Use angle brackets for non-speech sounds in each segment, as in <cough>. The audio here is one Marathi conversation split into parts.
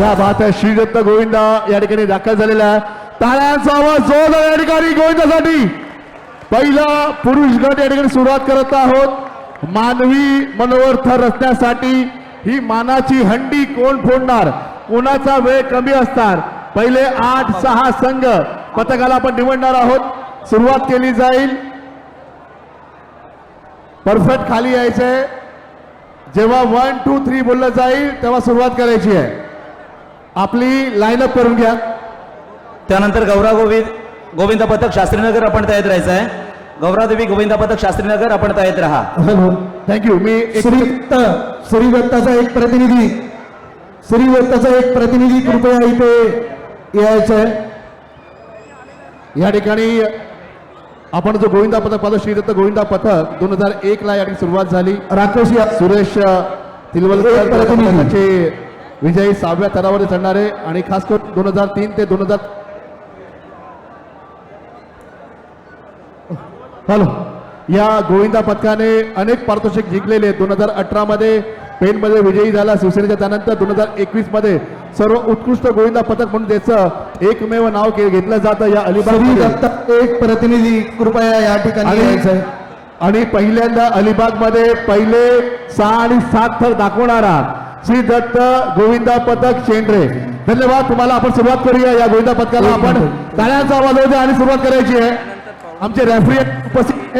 त्या बात आहे श्रीदत्त गोविंदा या ठिकाणी दाखल झालेला आहे. टाळ्यांचा आवाज जोर या ठिकाणी गोविंदासाठी. पहिला पुरुष गट या ठिकाणी सुरुवात करत आहोत. मानवी मनोवर्थ रचण्यासाठी ही मानाची हंडी कोण फोडणार? कोणाचा वेळ कमी असणार. पहिले आठ सहा संघ पथकाला आपण निवडणार आहोत. सुरुवात केली जाईल. परफेक्ट खाली यायचंय. जेव्हा वन टू थ्री बोललं जाईल तेव्हा सुरुवात करायची आहे. आपली लाईनअप करून घ्या. त्यानंतर गौरा गोविंद गोविंद पथक शास्त्रीनगर आपण तयार राहायचं आहे. गौरादेवी गोविंद पथक शास्त्रीनगर आपण तयार राहा. हॅलो. थँक्यू मी श्री दत्त श्री दत्ताचा एक प्रतिनिधी. श्री दत्ताचा एक प्रतिनिधी कृपया इथे यायचं आहे. या ठिकाणी आपण जो गोविंदा पथक पाहतो श्रीदत्त गोविंदा पथक दोन हजार एक ला या ठिकाणी सुरुवात झाली. राकेश या. सुरेश तिलवलकर विजयी सहाव्या थरावर चढणारे आणि खास करून दोन हजार तीन ते दोन हजार हॅलो. या गोविंदा पथकाने अनेक पारितोषिक जिंकलेले दोन हजार अठरा मध्ये पेन मध्ये विजयी झाला शिवसेनेच्या त्यानंतर दोन हजार एकवीसमध्ये सर्व उत्कृष्ट गोविंदा पथक म्हणून त्याचं एकमेव नाव घेतलं जातं या अलिबाग एक प्रतिनिधी कृपया या ठिकाणी आणि आणि पहिल्यांदा अलिबागमध्ये पहिले सहा आणि सात थर दाखवणारा श्री दत्त गोविंदा पथक शेंद्रे धन्यवाद तुम्हाला आपण सुरुवात करूया या गोविंदा पथकाला आपण टाळ्यांचा आवाज होऊ द्या आणि सुरुवात करायची आहे. आमचे रेफरी उपस्थित.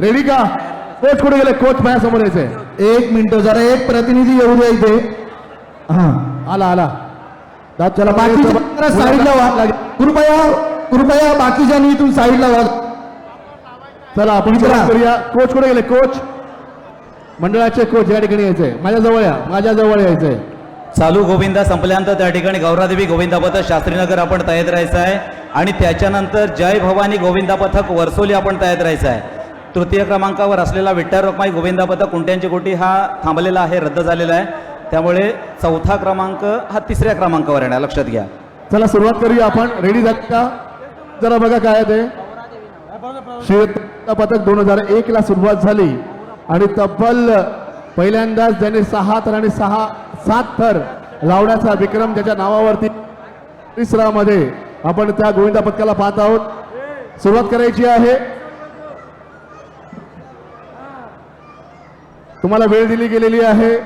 रेडी का? कोच कुठे गेले? कोच माझ्यासमोर यायचंय. एक मिनिट जरा एक प्रतिनिधी येऊ द्या इथे. हा. आला आला. चला बाकीच्या साईडला व्हा कृपया कृपया बाकीच्या इथून साईडला व्हा चला आपण करूया. कोच कुठे गेले? कोच? मंडळाचे कोच या ठिकाणी यायचंय. माझ्या जवळ या. माझ्या जवळ यायचंय. चालू गोविंदा संपल्यानंतर त्या ठिकाणी गौरादेवी गोविंदा पथक शास्त्रीनगर आपण तयार राहायचं आहे. आणि त्याच्यानंतर जय भवानी गोविंदा पथक वर्सोली आपण तयार राहायचं आहे. तृतीय क्रमांकावर असलेला विठ्ठल रखमाई गोविंदा पथक कुंट्यांची कोटी हा थांबलेला आहे रद्द झालेला आहे. त्यामुळे चौथा क्रमांक हा तिसऱ्या क्रमांकावर येणार. लक्षात घ्या. चला सुरुवात करूया आपण. रेडी का? जरा बघा काय ते. पथक दोन हजार एक ला सुरुवात झाली. आणि तब्बल पहिल्यांदाच ज्याने सहा थर आणि सहा सात थर लावण्याचा विक्रम त्याच्या नावावरती तिसरा मध्ये आपण त्या गोविंदा पथकाला पाहत आहोत. सुरुवात करायची आहे. तुम्हाला वेळ दिली गेलेली आहे.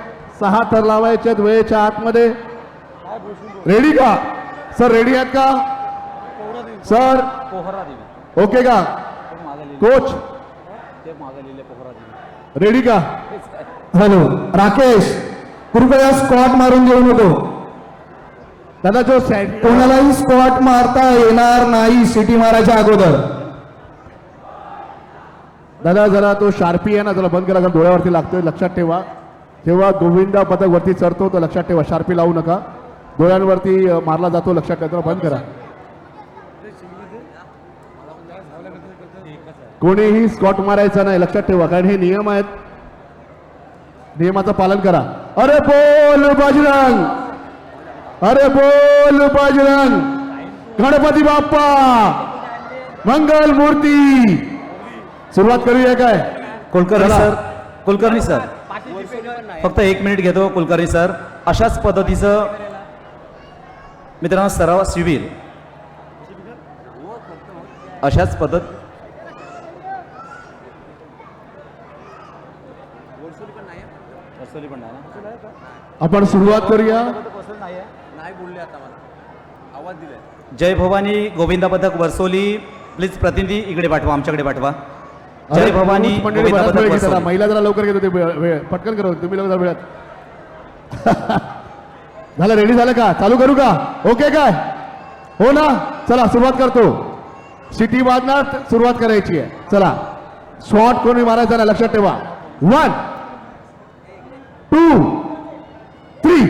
सहा थर लावायच्यात वेळेच्या आतमध्ये. रेडी का? सर रेडी आहेत का? सर ओके का? कोच रेडी का? हॅलो राकेश कृपया स्पॉट मारून देऊ नको. दादा जो कोणालाही स्पॉट मारता येणार नाही सिटी मारायच्या अगोदर. दादा जरा तो शार्पी आहे ना जरा बंद करा कारण डोळ्यावरती लागतोय लक्षात ठेवा. जेव्हा गोविंदा पथक वरती चढतो तर लक्षात ठेवा शार्पी लावू नका. डोळ्यांवरती मारला जातो लक्षात ठेवा बंद करा. कोणीही स्कॉट मारायचा नाही लक्षात ठेवा कारण हे नियम आहेत. नियमाचं पालन करा. अरे बोल बजरंग अरे बोल बजरंग गणपती बाप्पा! मंगल मूर्ती! सुरुवात करूया काय? कुलकर्णी. Sir Kulkarni sir. फक्त एक मिनिट घेतो कुलकर्णी सर. अशाच पद्धतीचं मित्रांनो सराव शिबिर अशाच पद्धत आपण सुरुवात करूया. जय भवानी गोविंदा पथक वर्सोली. प्लीज प्रतिनिधी इकडे पाठवा आमच्याकडे पाठवा. जय अरे, भवानी पुरुष मंडळी गोविंदा बराच पथक वेळ घेतात. वर्सोली. महिला जरा लवकर घेतो ते वेळ वेळ. पटकन करू तुम्ही लवकर वेळात. <laughs> झालं रेडी झालं का? चालू करू का? ओके काय? हो ना? चला सुरुवात करतो. सिटी वाजणार सुरुवात करायची आहे. चला. शॉट कोणी मारायचा ना लक्षात ठेवा. वन टू थ्री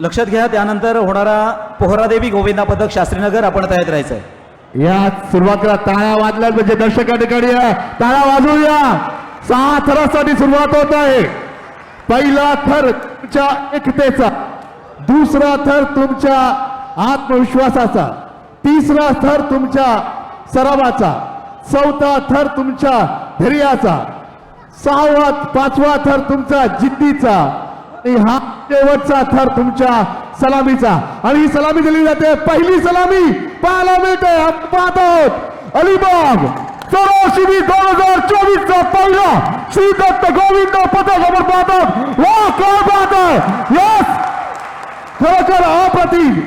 लक्षात घ्या त्यानंतर होणारा पोहरादेवी गोविंदा पथक शास्त्रीनगर आपण तयार राहायचं आहे या सुरुवात करा टाळ्या वाजल्या म्हणजे दर्शक या ठिकाणी टाळ्या वाजवूया सहा थरासाठी सुरुवात होत आहे. पहिला थर तुमच्या एकतेचा दुसरा थर तुमच्या आत्मविश्वासाचा तिसरा थर तुमच्या सरावाचा चौथा थर तुमच्या धैर्याचा सहावा पाचवा थर तुमचा जिद्दीचा. आणि हा शेवटचा थर तुमच्या सलामीचा. आणि ही सलामी दिली जाते. पहिली सलामी पाहायला मिळते. आपण पाहत आहोत. अलिबाग सरोशिबी दोन हजार चोवीस चा पहिला श्री दत्त गोविंद पथक पाहतात वा काय पाहतात यस खरोखर अप्रतिम.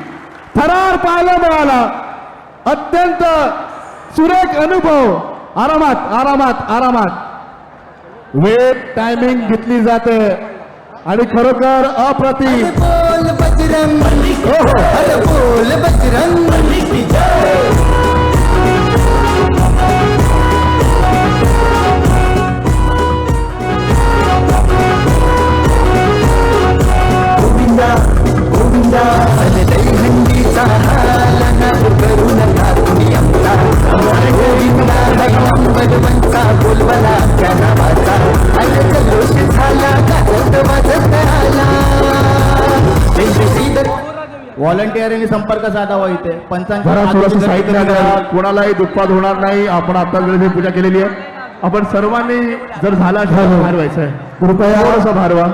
थरार पाहायला मिळाला. अत्यंत सुरेख अनुभव. आरामात आरामात आरामात. वेळ टायमिंग घेतली जाते. आणि खरोखर अप्रतिम. बोल बजरंग अरे बोल बजरंग व्हॉलंटिअरिंग संपर्क साधावा इथे. आहे. कोणालाही दुःखात होणार नाही. आपण आता पूजा केलेली आहे. आपण सर्वांनी जर झाला भार व्हायचा आहे कृपया थोडंसं भारवा